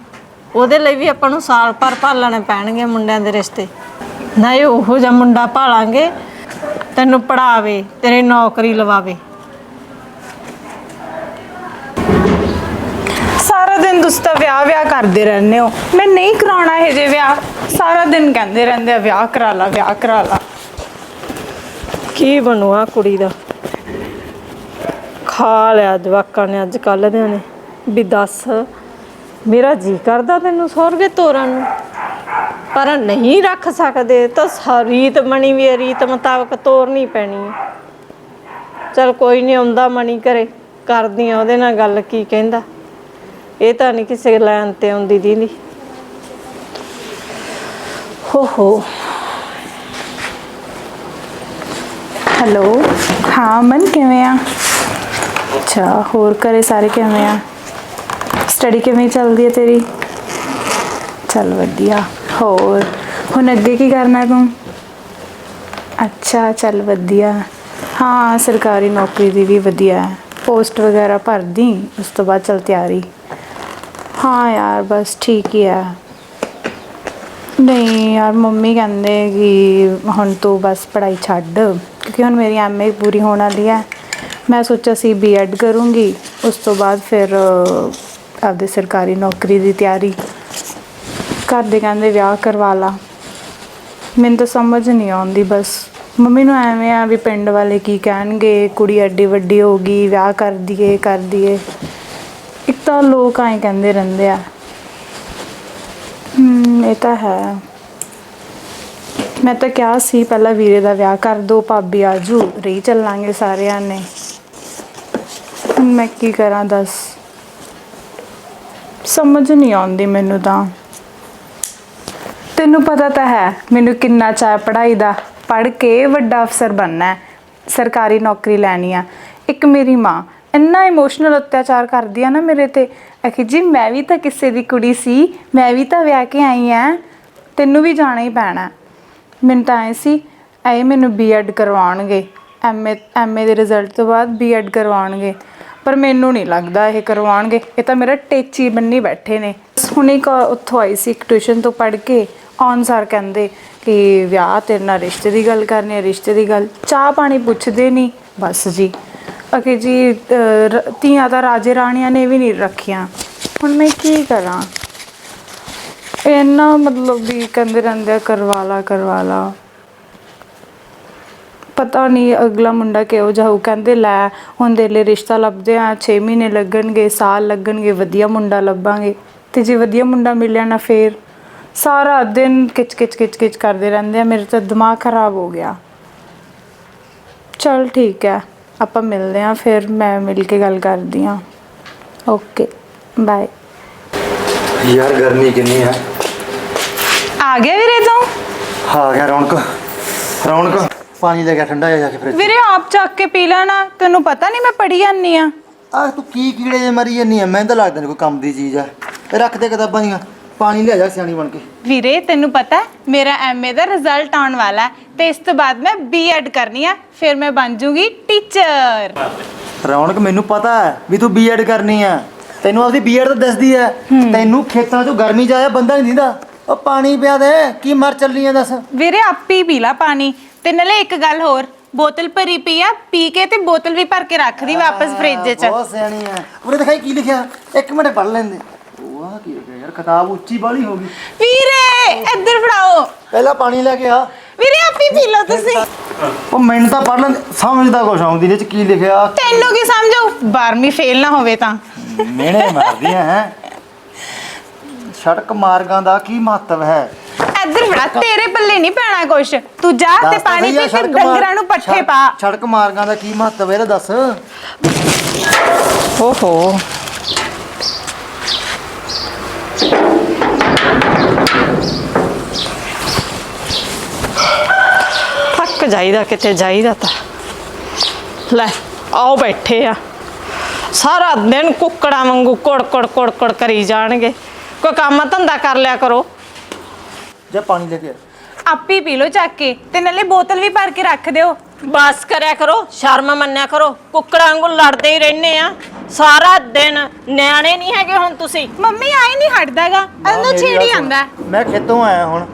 ਉਹਦੇ ਲਈ ਵੀ ਆਪਾਂ ਨੂੰ ਸਾਲ ਭਰ ਭਾਲਣੇ ਪੈਣਗੇ ਮੁੰਡਿਆਂ ਦੇ ਰਿਸ਼ਤੇ। ਨਹੀਂ ਉਹੋ ਜਿਹਾ ਮੁੰਡਾ ਭਾਲਾਂਗੇ ਤੈਨੂੰ ਪੜਾਵੇ ਤੇਰੇ ਨੌਕਰੀ ਲਵਾਵੇ। ਸਾਰਾ ਦਿਨ ਤੁਸੀਂ ਤਾਂ ਵਿਆਹ ਵਿਆਹ ਕਰਦੇ ਰਹਿੰਦੇ ਹੋ। ਮੈਂ ਨਹੀਂ ਕਰਾਉਣਾ ਹਜੇ ਵਿਆਹ। ਸਾਰਾ ਦਿਨ ਕਹਿੰਦੇ ਰਹਿੰਦੇ ਆ ਵਿਆਹ ਕਰਾ ਲਾ ਵਿਆਹ ਕਰਾ ਲਾ। ਕੀ ਬਣੂਆ ਕੁੜੀ ਦਾ? ਖਾ ਲਿਆ ਜਵਾਕਾਂ ਨੇ ਅੱਜ ਕੱਲ ਦਿਆਂ ਨੇ। ਵੀ ਦੱਸ, ਮੇਰਾ ਜੀ ਕਰਦਾ ਤੈਨੂੰ ਸੌਰਗੇ ਤੋਰਨ ਨੂੰ। ਪਰ ਨਹੀਂ ਰੱਖ ਸਕਦੇ ਤਾਂ ਸ- ਰੀਤ ਮਣੀ ਵੀ ਰੀਤ ਮੁਤਾਬਕ ਤੋਰਨੀ ਪੈਣੀ। ਹੈ ਚਲ ਕੋਈ ਨਹੀਂ, ਆਉਂਦਾ ਮਣੀ ਘਰੇ, ਕਰਦੀ ਆ ਉਹਦੇ ਨਾਲ ਗੱਲ, ਕੀ ਕਹਿੰਦਾ। ਇਹ ਤਾਂ ਨਹੀਂ ਕਿਸੇ ਲਾਈਨ ਤੇ ਆਉਂਦੀ ਦੀਦੀ। ਹੋ ਹੋ। ਹੈਲੋ। ਹਾਂ ਮਨ ਕਿਵੇਂ ਆ? ਅੱਛਾ, ਹੋਰ ਘਰੇ ਸਾਰੇ ਕਿਵੇਂ ਆ? ਸਟੱਡੀ ਕਿਵੇਂ ਚੱਲਦੀ ਹੈ ਤੇਰੀ? ਚੱਲ ਵਧੀਆ। ਹੋਰ, ਹੁਣ ਅੱਗੇ ਕੀ ਕਰਨਾ ਤੂੰ? ਅੱਛਾ, ਚੱਲ ਵਧੀਆ। ਹਾਂ, ਸਰਕਾਰੀ ਨੌਕਰੀ ਦੀ ਵੀ ਵਧੀਆ ਹੈ। ਪੋਸਟ ਵਗੈਰਾ ਭਰਦੀ, ਉਸ ਤੋਂ ਬਾਅਦ ਚੱਲ ਤਿਆਰੀ। ਹਾਂ ਯਾਰ, ਬਸ ਠੀਕ ਹੀ ਆ ਨਹੀਂ ਯਾਰ, ਮੰਮੀ ਕਹਿੰਦੇ ਕਿ ਹੁਣ ਤੂੰ ਬਸ ਪੜ੍ਹਾਈ ਛੱਡ, ਕਿਉਂਕਿ ਹੁਣ ਮੇਰੀ ਐਮਏ ਪੂਰੀ ਹੋਣ ਵਾਲੀ ਹੈ। ਮੈਂ ਸੋਚਿਆ ਸੀ ਬੀਐਡ ਕਰੂੰਗੀ, ਉਸ ਤੋਂ ਬਾਅਦ ਫਿਰ ਆਪਦੇ ਸਰਕਾਰੀ ਨੌਕਰੀ ਦੀ ਤਿਆਰੀ ਘਰ ਦੇ ਕਹਿੰਦੇ ਵਿਆਹ ਕਰਵਾ ਲਾ। ਮੈਨੂੰ ਤਾਂ ਸਮਝ ਨਹੀਂ ਆਉਂਦੀ ਬਸ। ਮੰਮੀ ਨੂੰ ਐਵੇਂ ਆ ਵੀ ਪਿੰਡ ਵਾਲੇ ਕੀ ਕਹਿਣਗੇ, ਕੁੜੀ ਐਡੀ ਵੱਡੀ ਹੋ ਗਈ, ਵਿਆਹ ਕਰ ਦਈਏ ਕਰ ਦਈਏ। ਇੱਕ ਤਾਂ ਲੋਕ ਐਂ ਕਹਿੰਦੇ ਰਹਿੰਦੇ ਆ। ਹਮ, ਇਹ ਤਾਂ ਹੈ। ਮੈਂ ਤਾਂ ਕਿਹਾ ਸੀ, ਪਹਿਲਾਂ ਵੀਰੇ ਦਾ ਵਿਆਹ ਕਰ ਦੋ, ਭਾਬੀ ਆਜੂ, ਰਹੀ ਚੱਲਾਂਗੇ ਸਾਰਿਆਂ ਨੇ। ਹੁਣ ਮੈਂ ਕੀ ਕਰਾਂ ਦੱਸ? ਸਮਝ ਨਹੀਂ ਆਉਂਦੀ ਮੈਨੂੰ ਤਾਂ। ਤੈਨੂੰ ਪਤਾ ਤਾਂ ਹੈ, ਮੈਨੂੰ ਕਿੰਨਾ ਚਾਹ ਪੜ੍ਹਾਈ ਦਾ। ਪੜ੍ਹ ਕੇ ਵੱਡਾ ਅਫਸਰ ਬਣਨਾ ਹੈ, ਸਰਕਾਰੀ ਨੌਕਰੀ ਲੈਣੀ ਆ। ਇੱਕ ਮੇਰੀ ਮਾਂ ਇੰਨਾ ਇਮੋਸ਼ਨਲ ਅਤਿਆਚਾਰ ਕਰਦੀ ਆ ਨਾ ਮੇਰੇ ਤੇ। ਆਖੀ ਜੀ, ਮੈਂ ਵੀ ਤਾਂ ਕਿਸੇ ਦੀ ਕੁੜੀ ਸੀ, ਮੈਂ ਵੀ ਤਾਂ ਵਿਆਹ ਕੇ ਆਈ ਆ। ਤੈਨੂੰ ਵੀ ਜਾਣਾ ਹੀ ਪੈਣਾ ਮੈਨੂੰ ਤਾਂ ਐ ਸੀ ਐ ਮੈਨੂੰ ਬੀਐਡ ਕਰਵਾਉਣਗੇ। ਐਮਏ ਐਮਏ ਦੇ ਰਿਜ਼ਲਟ ਤੋਂ ਬਾਅਦ ਬੀਐਡ ਕਰਵਾਉਣਗੇ। ਪਰ ਮੈਨੂੰ ਨਹੀਂ ਲੱਗਦਾ ਇਹ ਕਰਵਾਉਣਗੇ। ਇਹ ਤਾਂ ਮੇਰਾ ਟੇਚੀ ਬੰਨੀ ਬੈਠੇ ਨੇ। ਹੁਣੇ ਕੋ ਉੱਥੋਂ ਆਈ ਸੀ ਇੱਕ ਟਿਊਸ਼ਨ ਤੋਂ ਪੜ੍ਹ ਕੇ, ਔਨ ਸਰ ਕਹਿੰਦੇ ਕਿ ਵਿਆਹ ਤੇਰੇ ਨਾਲ ਰਿਸ਼ਤੇ ਦੀ ਗੱਲ ਕਰਨੀ ਹੈ, ਰਿਸ਼ਤੇ ਦੀ ਗੱਲ। ਚਾਹ ਪਾਣੀ ਪੁੱਛਦੇ ਨਹੀਂ ਬਸ ਜੀ। ਅਕੇ ਜੀ ਧੀਆਂ ਤਾਂ ਰਾਜੇ ਰਾਣੀਆਂ ਨੇ ਵੀ ਨਹੀਂ ਰੱਖੀਆਂ। ਹੁਣ ਮੈਂ ਕੀ ਕਰਾਂ? ਇੰਨਾ ਮਤਲਬ ਵੀ ਕਹਿੰਦੇ ਰਹਿੰਦੇ ਆ ਕਰਵਾ ਲਾ ਕਰਵਾ ਲਾ ਪਤਾ ਨਹੀਂ ਅਗਲਾ ਮੁੰਡਾ ਕਿਹੋ ਜਿਹਾ ਹੋਊ। ਕਹਿੰਦੇ ਲੈ ਹੁਣ ਦੇ ਲਈ ਰਿਸ਼ਤਾ ਲੱਭਦੇ ਆ 6 ਮਹੀਨੇ ਲੱਗਣਗੇ ਸਾਲ ਲੱਗਣਗੇ ਵਧੀਆ ਮੁੰਡਾ ਲੱਭਾਂਗੇ। ਤੇ ਜੇ ਵਧੀਆ ਮੁੰਡਾ ਮਿਲਿਆ ਨਾ ਫੇਰ? ਸਾਰਾ ਦਿਨ ਕਿਚ ਕਿਚ ਕਿਚ ਕਿਚ ਕਰਦੇ ਰਹਿੰਦੇ ਆ। ਮੇਰੇ ਤਾਂ ਦਿਮਾਗ ਖਰਾਬ ਹੋ ਗਿਆ। ਚਲ ਠੀਕ ਹੈ ਆਪਾਂ ਮਿਲਦੇ ਆ ਫਿਰ ਮੈਂ ਮਿਲ ਕੇ ਗੱਲ ਕਰਦੀ ਆ। Okay bye. ਯਾਰ ਗਰਮੀ ਕਿੰਨੀ ਹੈ? ਆ ਗਿਆ ਵੀਰੇ ਤੂੰ? ਆ ਗਿਆ ਰੌਣਕ। ਰੌਣਕ। ਪਾਣੀ ਲੈ ਗਿਆ ਠੰਡਾ ਜਾ ਕੇ ਫ੍ਰਿਜ ਵੀਰੇ ਆਪ ਚੱਕ ਕੇ ਪੀ ਲੈਣਾ ਤੈਨੂੰ ਪਤਾ ਨਹੀਂ ਮੈਂ ਪੜੀ ਜਾਂਦੀ ਆ। ਆਹ ਤੂੰ ਕੀ ਕੀੜੇ ਜੇ ਮਰੀ ਜੰਨੀ ਆ? ਮੈਨੂੰ ਤਾਂ ਲੱਗਦਾ ਨਹੀਂ ਕੋਈ ਕੰਮ ਦੀ ਚੀਜ਼ ਆ। ਇਹ ਰੱਖ ਦੇ ਕਿਤਾਬਾਂ ਦੀਆਂ। ਪਾਣੀ ਲਿਆ ਜਾ ਸਿਆਣੀ ਬਣ ਕੇ। ਵੀਰੇ ਤੈਨੂੰ ਪਤਾ ਹੈ, ਮੇਰਾ ਐਮਏ ਦਾ ਰਿਜ਼ਲਟ ਆਉਣ ਵਾਲਾ ਹੈ। ਤੇ ਇਸ ਤੋਂ ਬਾਅਦ ਮੈਂ ਬੀਐਡ ਕਰਨੀ ਆ। ਫਿਰ ਮੈਂ ਬਣ ਜੂਗੀ ਟੀਚਰ ਰੌਣਕ ਮੈਨੂੰ ਪਤਾ ਹੈ ਵੀ ਤੂੰ ਬੀਐਡ ਕਰਨੀ ਆ। ਤੈਨੂੰ ਆਪਦੀ ਬੀਐਡ ਤਾਂ ਦੱਸਦੀ ਐ ਤੈਨੂੰ ਖੇਤਾਂ 'ਚੋਂ ਗਰਮੀ ਜਾਇਆ ਬੰਦਾ ਨਹੀਂ ਦਿੰਦਾ। ਉਹ ਪਾਣੀ ਪਿਆ ਦੇ ਕੀ ਮਰ ਚੱਲੀ ਆ ਦੱਸ। ਵੀਰੇ ਆਪੇ ਹੀ ਪੀ ਲਾ ਪਾਣੀ। ਤੇ ਨਾਲੇ ਇੱਕ ਗੱਲ ਹੋਰ ਬੋਤਲ ਭਰੀ ਪਈ ਆ ਪੀ ਕੇ ਤੇ ਬੋਤਲ ਵੀ ਭਰ ਕੇ ਰੱਖ ਦੀ ਵਾਪਸ ਫ੍ਰਿਜ 'ਚ। ਬਹੁਤ ਸਿਆਣੀ ਆ। ਉਹਨੇ ਦਿਖਾਈ ਕੀ ਲਿਖਿਆ? ਇੱਕ ਮਿੰਟ ਪੜ ਲੈਂਦੇ। ਆ ਕੀ ਲਿਖਿਆ ਯਾਰ ਕਿਤਾਬ ਉੱਚੀ ਬਾਲੀ ਹੋ ਗਈ। ਵੀਰੇ ਇੱਧਰ ਫੜਾਓ। ਪਹਿਲਾਂ ਪਾਣੀ ਲੈ ਕੇ ਆ। ਵੀਰੇ ਆਪੇ ਪੀ ਲਓ ਤੁਸੀਂ। ਉਹ ਮੈਨੂੰ ਤਾਂ ਪੜ ਲੈਂਦੇ ਸਮਝਦਾ ਕੁਛ ਆਉਂਦੀ ਨੇ ਚ ਕੀ ਲਿਖਿਆ? ਤੈਨੂੰ ਕੀ ਸਮਝੋ 12ਵੀਂ ਫੇਲ ਨਾ ਹੋਵੇ ਤਾਂ। ਮਿਹਣੇ ਮਾਰਦੀਆਂ ਹੈ। ਸੜਕ ਮਾਰਗਾਂ ਦਾ ਕੀ ਮਹੱਤਵ ਹੈ? ਇੱਧਰ ਫੜਾ ਤੇਰੇ ਪੱਲੇ ਨਹੀਂ ਪੈਣਾ ਕੁਛ। ਤੂੰ ਜਾ ਤੇ ਦੱਸ ਤਾਂ ਪਾਣੀ ਸਹੀ ਆ, ਪੀ ਸੜਕ ਮਾਰ- ਡੰਗਰਾਂ ਨੂੰ ਪੱਠੇ ਪਾ। ਸੜਕ ਮਾਰਗਾਂ ਦਾ ਕੀ ਮਹੱਤਵ ਹੈ ਇਹ ਦੱਸ। ਓਹੋ। ਥੱਕ ਜਾਈਦਾ ਕਿਤੇ ਜਾਈਦਾ ਤਾਂ। ਲੈ ਆਓ ਬੈਠੇ ਆ। ਸਾਰਾ ਦਿਨ ਕੁੱਕੜਾਂ ਵਾਂਗੂ ਕੋੜ ਕੋੜ ਕੋੜ ਕੋੜ ਕਰੀ ਜਾਣਗੇ। ਕੋਈ ਕੰਮ ਧੰਦਾ ਕਰ ਲਿਆ ਕਰੋ। ਜਾ ਪਾਣੀ ਲੈ ਕੇ ਆ। ਆਪੇ ਪੀ ਲਓ ਚੱਕ ਕੇ ਤੇ ਨਾਲੇ ਬੋਤਲ ਵੀ ਭਰ ਕੇ ਰੱਖ ਦਿਓ। ਬਸ ਕਰਿਆ ਕਰੋ ਸ਼ਰਮ ਮੰਨਿਆ ਕਰੋ। ਕੁੱਕੜਾਂ ਵਾਂਗੂ ਲੜਦੇ ਹੀ ਰਹਿੰਦੇ ਆ। ਸਾਰਾ ਦਿਨ ਨਿਆਣੇ ਨਹੀਂ ਹੈਗੇ ਹੁਣ ਤੁਸੀਂ। ਮੰਮੀ ਆਈ ਨਹੀਂ ਹਟਦਾਗਾ ਅੰਦਰ ਛੇੜੀ। ਆਂਦਾ ਮੈਂ ਖੇਤੋਂ ਆਇਆ ਹੁਣ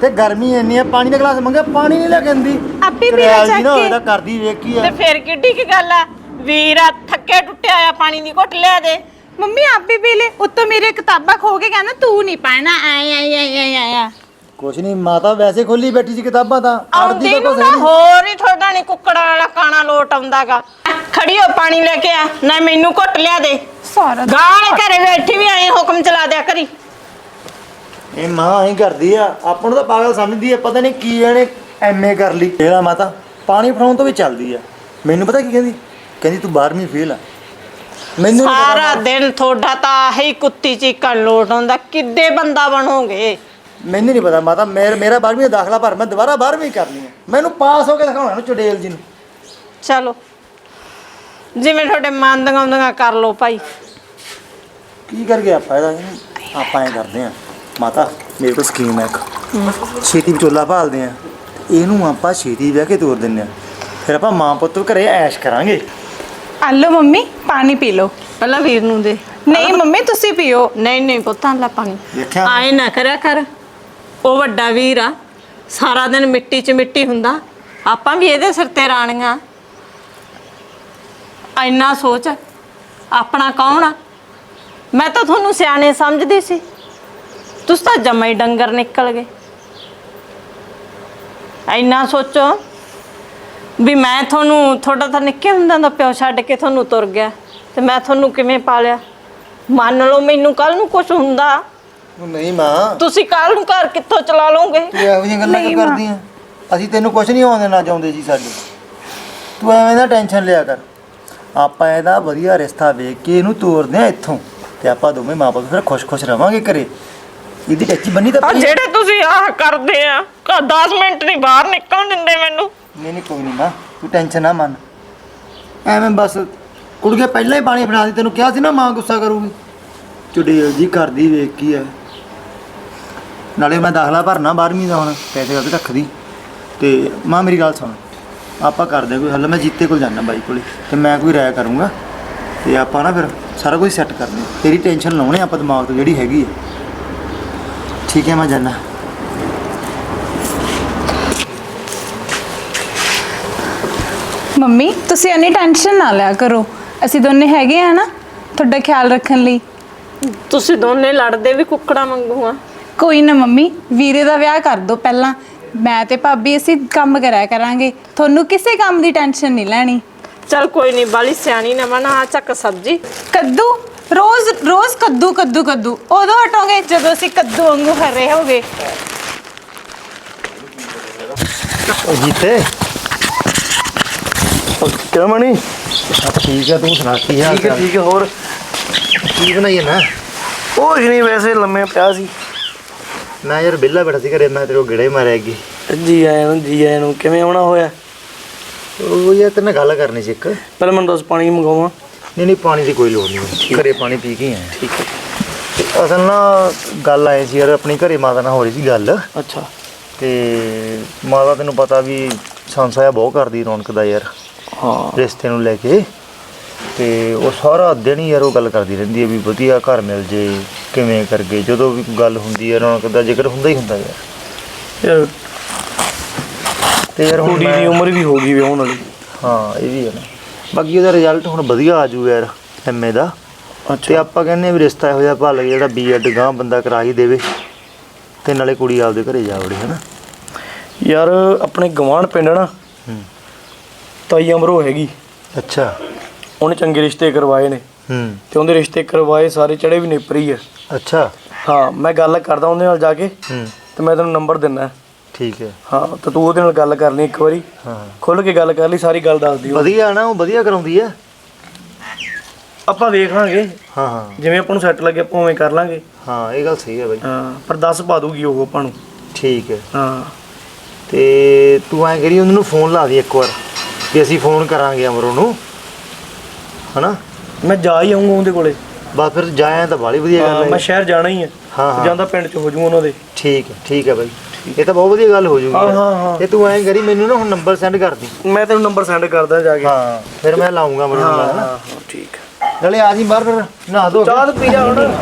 ਤੇ ਗਰਮੀ ਇੰਨੀ ਆ ਪਾਣੀ ਦਾ ਗਲਾਸ ਮੰਗਿਆ ਪਾਣੀ ਨਹੀਂ ਲੈ ਕੇ ਆਂਦੀ। ਆਪੇ ਪੀ ਲੈ ਚੱਕ ਕੇ। ਤਾਂ ਕਰਦੀ ਵੇਖ ਤੇ ਆ ਫਿਰ ਕਿੱਡੀ ਕੀ ਗੱਲ ਆ। ਵੀਰਾ ਥੱਕੇ ਟੁੱਟਿਆ ਆ ਪਾਣੀ ਦੀ ਘੁੱਟ ਲਿਆ ਦੇ। ਮੰਮੀ ਆਪੇ ਪੀ ਲੈ। ਉੱਤੋਂ ਮੇਰੇ ਕਿਤਾਬਾਂ ਖੋ ਕੇ ਕਹਿੰਦਾ ਤੂੰ ਨਹੀਂ ਪੜਨਾ ਆਏ ਆਏ ਆਏ ਆਏ ਆਏ। ਕੁਛ ਨਹੀਂ ਮਾਤਾ ਵੈਸੇ ਖੋਲੀ ਬੈਠੀ ਸੀ ਕਿਤਾਬਾਂ ਤਾਂ ਆਉਂਦੀ ਤਾਂ ਨੂੰ ਕੁਛ ਨਾ। ਨਹੀਂ ਹੋਰ ਹੀ ਤੁਹਾਡਾ ਨਹੀਂ ਕੁੱਕੜਾਂ ਵਾਲਾ ਕਾਣਾ ਲੋਟ ਆਉਂਦਾਗਾ। ਖੜੀ ਹੋ ਪਾਣੀ ਲੈ ਕੇ ਆ ਨਾ ਮੈਨੂੰ ਘੁੱਟ ਲਿਆ ਦੇ। ਸਾਰਾ ਗਾਲ ਘਰੇ ਬੈਠੀ ਵੀ ਆਏ ਹੁਕਮ ਚਲਾ ਦਿਆ ਕਰੀ। ਇਹ ਮਾਂ ਐਂ ਕਰਦੀ ਆ ਆਪਾਂ ਨੂੰ ਤਾਂ ਪਾਗਲ ਸਮਝਦੀ ਆ ਪਤਾ ਨਹੀਂ ਕੀ ਇਹਨੇ ਐਮਏ ਕਰ ਲਈ। ਇਹਦਾ ਮਾਤਾ ਪਾਣੀ ਫੜਾਉਣ ਤੋਂ ਵੀ ਚੱਲਦੀ ਆ। ਮੈਨੂੰ ਪਤਾ ਕੀ ਕਹਿੰਦੀ? ਕਹਿੰਦੀ ਤੂੰ 12ਵੀਂ ਫੇਲ ਆ। ਮੈਨੂੰ ਨੀ ਪਤਾ ਸਾਰਾ। ਦਿਨ ਤੁਹਾਡਾ ਤਾਂ ਆਹੀ ਕੁੱਤੀ ਚੀਕਣ ਲੋਟ ਆਉਂਦਾ ਕਿੱਦੇ ਬੰਦਾ ਬਣੋਗੇ? ਮੈਨੂੰ ਨਹੀਂ ਪਤਾ ਮਾਤਾ ਮੇਰਾ ਮੇਰਾ 12ਵੀਂ ਦਾ ਦਾਖਲਾ ਭਰ ਮੈਂ ਦੁਬਾਰਾ 12ਵੀਂ ਕਰਨੀ ਹੈ। ਮੈਨੂੰ ਪਾਸ ਹੋ ਕੇ ਦਿਖਾਉਣਾ ਇਹਨੂੰ ਚੁੜੇਲ ਜੀ ਨੂੰ। ਚਲੋ। ਜਿਵੇਂ ਤੁਹਾਡੇ ਮਨ ਦੀਆਂ ਆਉਂਦੀਆਂ ਕਰ ਲਓ ਭਾਈ। ਕੀ ਕਰ ਗਿਆ ਆਪਾਂ ਇਹਦਾ? ਇਹਨੂੰ ਆਪਾਂ ਐਂ ਕਰਦੇ ਆ ਮਾਤਾ ਮੇਰੇ ਕੋਲ ਸਕੀਮ ਹੈ ਇੱਕ। ਛੇਤੀ ਵਿਚੋਲਾ ਭਾਲਦੇ ਆ ਇਹਨੂੰ ਆਪਾਂ ਛੇਤੀ ਵਿਆਹ ਕੇ ਤੋਰ ਦਿੰਨੇ ਆ ਫਿਰ ਆਪਾਂ ਮਾਂ ਪੁੱਤ ਘਰੇ ਐਸ਼ ਕਰਾਂਗੇ। ਆਲੋ ਮੰਮੀ ਪਾਣੀ ਪੀ ਲਓ। ਪਹਿਲਾਂ ਵੀਰ ਨੂੰ ਦੇ। ਨਹੀਂ ਮੰਮੀ ਤੁਸੀਂ ਪੀਓ। ਨਹੀਂ ਨਹੀਂ ਪੁੱਤਾਂ ਲੈ ਪਾਣੀ। ਦੇਖਿਆ? ਆਏ ਨਾ ਕਰਿਆ ਕਰ। ਉਹ ਵੱਡਾ ਵੀਰ ਆ। ਸਾਰਾ ਦਿਨ ਮਿੱਟੀ 'ਚ ਮਿੱਟੀ ਹੁੰਦਾ। ਆਪਾਂ ਵੀ ਇਹਦੇ ਸਿਰ ਤੇ ਰਾਣੀਆਂ। ਇੰਨਾ ਸੋਚ, ਆਪਣਾ ਕੌਣ ਆ? ਮੈਂ ਤਾਂ ਤੁਹਾਨੂੰ ਸਿਆਣੇ ਸਮਝਦੀ ਸੀ। ਤੁਸੀਂ ਤਾਂ ਜੰਮੇ ਹੀ ਡੰਗਰ ਨਿਕਲ ਗਏ। ਇੰਨਾ ਸੋਚੋ ਵੀ ਮੈਂ ਤੁਹਾਨੂੰ, ਤੁਹਾਡਾ ਤਾਂ ਨਿੱਕੇ ਹੁੰਦਿਆਂ ਦਾ ਪਿਓ ਛੱਡ ਕੇ ਤੁਹਾਨੂੰ ਤੁਰ ਗਿਆ। ਤੇ ਮੈਂ ਤੁਹਾਨੂੰ ਕਿਵੇਂ ਪਾਲਿਆ? ਮੰਨ ਲਓ ਮੈਨੂੰ ਕੱਲ ਨੂੰ ਕੁਝ ਹੁੰਦਾ। ਉਹ ਨਹੀਂ ਮਾਂ। ਤੁਸੀਂ ਕੱਲ ਨੂੰ ਘਰ ਕਿੱਥੋਂ ਚਲਾ ਲਓਗੇ? ਤੂੰ ਇਹੋ ਜਿਹੀਆਂ ਗੱਲਾਂ ਨਹੀਂ ਕਿਉਂ ਮਾਂ। ਕਰਦੀ ਆ ਅਸੀਂ ਤੈਨੂੰ ਕੁਝ ਨਹੀਂ ਆਉਣ ਦੇਣਾ ਚਾਹੁੰਦੇ ਜੀ ਸਾਡੇ। ਤੂੰ ਐਵੇਂ ਦਾ ਟੈਨਸ਼ਨ ਲਿਆ ਕਰ। ਆਪਾਂ ਇਹਦਾ ਵਧੀਆ ਰਿਸ਼ਤਾ ਵੇਖ ਕੇ ਇਹਨੂੰ ਤੋਰਦੇ ਆ ਇੱਥੋਂ। ਤੇ ਆਪਾਂ ਦੋਵੇਂ ਮਾਂ ਪੁੱਤ ਫਿਰ ਖੁਸ਼-ਖੁਸ਼ ਰਵਾਂਗੇ ਘਰੇ। ਇਹਦੀ ਟੱਚੀ ਬੰਨੀ ਤਾਂ ਆ ਪਈ। ਜਿਹੜੇ ਤੁਸੀਂ ਆਹ ਕਰਦੇ ਆ ਕਾ 10 ਮਿੰਟ ਨਹੀਂ ਬਾਹਰ ਨਿਕਲਣ ਦਿੰਦੇ ਮੈਨੂੰ। ਨਹੀਂ ਨਹੀਂ ਕੋਈ ਨਹੀਂ ਮਾਂ। ਤੂੰ ਟੈਨਸ਼ਨ ਨਾ ਮੰਨ। ਐਵੇਂ ਬਸ ਕੁੜੀਏ ਪਹਿਲਾਂ ਹੀ ਪਾਣੀ ਫੜਾ ਦੀ। ਤੈਨੂੰ ਕਿਹਾ ਸੀ ਨਾ ਮਾਂ ਗੁੱਸਾ ਕਰੂਗੀ। ਚੁੜੇਲ ਜੀ ਕਰਦੀ ਵੇਖ ਕੀ ਆ ਨਾਲੇ ਮੈਂ ਦਾਖਲਾ ਭਰਨਾ 12ਵੀਂ ਦਾ ਹੁਣ ਪੈਸੇ ਕਰਕੇ ਰੱਖਦੀ। ਤੇ ਮਾਂ ਮੇਰੀ ਗੱਲ ਸੁਣ। ਆਪਾਂ ਕਰਦੇ ਕੋਈ ਹੱਲ ਮੈਂ ਜੀਤੇ ਕੋਲ ਜਾਣਾ ਬਾਈ ਕੋਲੇ ਤੇ ਮੈਂ ਕੋਈ ਰਾਇ ਕਰੂੰਗਾ। ਤੇ ਆਪਾਂ ਨਾ ਫਿਰ ਸਾਰਾ ਕੁਝ ਸੈੱਟ ਕਰਦੇ। ਤੇਰੀ ਟੈਨਸ਼ਨ ਲਾਉਣੇ ਆਪਾਂ ਦਿਮਾਗ ਤੋਂ ਜਿਹੜੀ ਹੈਗੀ ਹੈ ਠੀਕ ਹੈ ਮੈਂ ਜਾਣਾ ਮੰਮੀ ਤੁਸੀਂ ਇੰਨੀ ਟੈਨਸ਼ਨ ਨਾ ਲਿਆ ਕਰੋ। ਅਸੀਂ ਦੋਨੇ ਹੈਗੇ ਆ ਨਾ ਤੁਹਾਡਾ ਖਿਆਲ ਰੱਖਣ ਲਈ। ਤੁਸੀਂ ਦੋਨੇ ਲੜਦੇ ਵੀ ਕੁੱਕੜਾ ਵਾਂਗੂ ਆ। ਕੋਈ ਨਾ ਮੰਮੀ ਵੀਰੇ ਦਾ ਵਿਆਹ ਕਰ ਦਿਓ ਪਹਿਲਾਂ। ਮੈਂ ਤੇ ਭਾਬੀ ਅਸੀਂ ਕੰਮ ਕਰਿਆ ਕਰਾਂਗੇ। ਤੁਹਾਨੂੰ ਕਿਸੇ ਕੰਮ ਦੀ ਟੈਨਸ਼ਨ ਨਹੀਂ ਲੈਣੀ। ਚਲ ਕੋਈ ਨਹੀਂ ਬਾਲੀ ਸਿਆਣੀ ਨਾ ਬਣਾ ਆ ਚੱਕ ਸਬਜੀ। ਕੱਦੂ ਰੋਜ਼ ਰੋਜ਼ ਕੱਦੂ ਕੱਦੂ ਕੱਦੂ। ਉਦੋਂ ਹਟੋਗੇ ਜਦੋਂ ਅਸੀਂ ਕੱਦੂ ਵਾਂਗੂ ਹਰੇ ਹੋਗੇ। ਉਹ ਜੀਤੇ। ਕਿਉਂ ਮਣੀ ਠੀਕ ਹੈ ਤੂੰ ਸੁਣਾ ਕੀ ਹਾਲ ਠੀਕ ਹੈ ਠੀਕ ਹੈ ਹੋਰ? ਕੀ ਬਣਾਈਏ ਨਾ? ਕੁਛ ਨਹੀਂ ਵੈਸੇ ਲੰਮੇ ਪਿਆ ਸੀ। ਮੈਂ ਯਾਰ ਬਿੱਲਾ ਬੈਠਾ ਸੀ ਘਰੇ ਮੈਂ ਤੇਰੇ ਕੋਲ ਗੇੜੇ ਮਾਰਿਆ ਅੱਗੇ ਜੀ ਆਇਆਂ ਨੂੰ ਜੀ ਆਇਆਂ ਨੂੰ ਕਿਵੇਂ ਆਉਣਾ ਹੋਇਆ? ਉਹ ਯਾਰ ਤੇਰੇ ਨਾਲ ਗੱਲ ਕਰਨੀ ਸੀ ਇੱਕ। ਨਹੀਂ ਪਹਿਲਾਂ ਮੈਨੂੰ ਦੱਸ ਪਾਣੀ ਮੰਗਵਾਵਾਂ? ਨਹੀਂ ਪਾਣੀ ਦੀ ਕੋਈ ਲੋੜ ਨਹੀਂ। ਘਰੇ ਪਾਣੀ ਪੀ ਕੇ ਆਇਆ। ਠੀਕ ਹੈ। ਅਸਲ ਨਾ ਗੱਲ ਆਈ ਸੀ ਯਾਰ ਆਪਣੀ ਘਰੇ ਮਾਤਾ ਨਾਲ ਹੋ ਰਹੀ ਸੀ ਗੱਲ। ਅੱਛਾ। ਤੇ ਮਾਤਾ ਤੈਨੂੰ ਪਤਾ ਵੀ ਸੰਸਾਇਆ ਬਹੁਤ ਕਰਦੀ ਰੌਣਕ ਦਾ ਯਾਰ। ਹਾਂ। ਰਿਸ਼ਤੇ ਨੂੰ ਲੈ ਕੇ। ਤੇ ਉਹ ਸਾਰਾ ਦਿਨ ਹੀ ਯਾਰ ਉਹ ਗੱਲ ਕਰਦੀ ਰਹਿੰਦੀ ਹੈ ਵੀ ਵਧੀਆ ਘਰ ਮਿਲ ਜੇ ਕਿਵੇਂ ਕਰਗੇ ਜਦੋਂ ਵੀ ਗੱਲ ਹੁੰਦੀ ਹੈ ਰੌਣਕ ਦਾ ਜ਼ਿਕਰ ਹੁੰਦਾ ਹੀ ਹੁੰਦਾ ਯਾਰ। ਯਾਰ ਤੇ ਯਾਰ ਹੁਣ ਕੁੜੀ ਦੀ ਮੈਂ- ਉਮਰ ਵੀ ਹੋ ਗਈ ਵਿਆਹਣ ਵਾਲੀ। ਹਾਂ ਇਹ ਵੀ ਹੈ ਨਾ। ਬਾਕੀ ਉਹਦਾ ਰਿਜ਼ਲਟ ਹੁਣ ਵਧੀਆ ਆ ਜੂ ਯਾਰ ਐਮਏ ਦਾ। ਤੇ ਆਪਾਂ ਕਹਿੰਦੇ ਆ ਵੀ ਰਿਸ਼ਤਾ ਇਹੋ ਜਿਹਾ ਭਾਲ ਜਿਹੜਾ ਬੀਐਡ ਗਾਂ ਬੰਦਾ ਕਰਾ ਹੀ ਦੇਵੇ ਤੇ ਨਾਲੇ ਕੁੜੀ ਆਪਦੇ ਘਰੇ ਜਾ ਵੜੇ ਹਨਾ। ਯਾਰ ਆਪਣੇ ਗਵਾਂਢ ਪਿੰਡ ਨਾ ਹੂੰ। ਤਾਈ ਅਮਰੋ ਹੈਗੀ। ਅੱਛਾ। ਉਹਨੇ ਚੰਗੇ ਰਿਸ਼ਤੇ ਕਰਵਾਏ ਨੇ। ਹੂੰ। ਤੇ ਉਹਦੇ ਰਿਸ਼ਤੇ ਕਰਵਾਏ ਸਾਰੇ ਚੜੇ ਵੀ ਨੇਪਰੀ ਆ। ਅੱਛਾ। ਹਾਂ ਮੈਂ ਗੱਲ ਕਰਦਾ ਉਹਦੇ ਨਾਲ ਜਾ ਕੇ। ਹੂੰ। ਤੇ ਮੈਂ ਤੈਨੂੰ ਨੰਬਰ ਦਿੰਦਾ। ਠੀਕ ਹੈ। ਹਾਂ ਤੇ ਤੂੰ ਉਹਦੇ ਨਾਲ ਗੱਲ ਕਰ ਲਈ ਇੱਕ ਵਾਰੀ। ਹਾਂ। ਖੁੱਲ ਕੇ ਗੱਲ ਕਰ ਲਈ ਸਾਰੀ ਗੱਲ ਦੱਸ ਦਿਓ। ਵਧੀਆ ਨਾ ਉਹ ਵਧੀਆ ਕਰਾਉਂਦੀ ਆ। ਆਪਾਂ ਵੇਖ ਲਾਂਗੇ। ਹਾਂ ਹਾਂ। ਜਿਵੇਂ ਆਪਾਂ ਨੂੰ ਸੈੱਟ ਲੱਗੇ ਆਪਾਂ ਉਵੇਂ ਕਰ ਲਾਂਗੇ। ਹਾਂ ਇਹ ਗੱਲ ਸਹੀ ਹੈ ਬਾਈ। ਹਾਂ ਪਰ 10 ਪਾ ਦੂਗੀ ਉਹ ਆਪਾਂ ਨੂੰ। ਠੀਕ ਹੈ। ਹਾਂ। ਤੇ ਤੂੰ ਐਂ ਕਰੀ ਉਹਨਾਂ ਫੋਨ ਲਾ ਦੀ ਇੱਕ ਵਾਰ। ਵੀ ਅਸੀਂ ਫੋਨ ਕਰਾਂਗੇ ਅਮਰੋ ਨੂੰ। ਹਨਾ? ਮੈਂ ਜਾ ਹੀ ਆਉਂਗਾ ਉਹਦੇ ਕੋਲੇ। ਬਸ ਫਿਰ ਜਾਇਆ ਤਾਂ ਬਾਲੀ ਵਧੀਆ ਹਾਂ, ਗੱਲ ਮੈਂ ਹੈ ਸ਼ਹਿਰ ਜਾਣਾ ਹੀ ਹੈ। ਹਾਂ, ਹਾਂ। ਜਾਂਦਾ ਪਿੰਡ ਚ ਹੋ ਜੂ ਉਹਨਾਂ ਦੇ। ਠੀਕ ਹੈ ਠੀਕ ਹੈ ਬਾਈ। ਇਹ ਤਾਂ ਬਹੁਤ ਵਧੀਆ ਗੱਲ ਹੋ ਜੂਗੀ ਹਾਂ, ਹਾਂ, ਹਾਂ। ਤੇ ਤੂੰ ਐਂ ਕਰੀ ਮੈਨੂੰ ਨਾ ਹੁਣ ਨੰਬਰ ਸੈਂਡ ਕਰ ਦੀ। ਮੈਂ ਤੈਨੂੰ ਨੰਬਰ ਸੈਂਡ ਕਰਦਾ ਜਾ ਕੇ। ਹਾਂ ਫਿਰ ਮੈਂ ਲਾਉਂਗਾ ਅਮਰੋ ਹਾਂ ਹਾਂ ਠੀਕ ਨਾਲੇ ਆ ਜੀ ਬਾਹਰ ਫਿਰ ਨਹਾ ਧੋ ਕੇ। ਚਾਹ ਪੀ ਜਾ ਹੁਣ।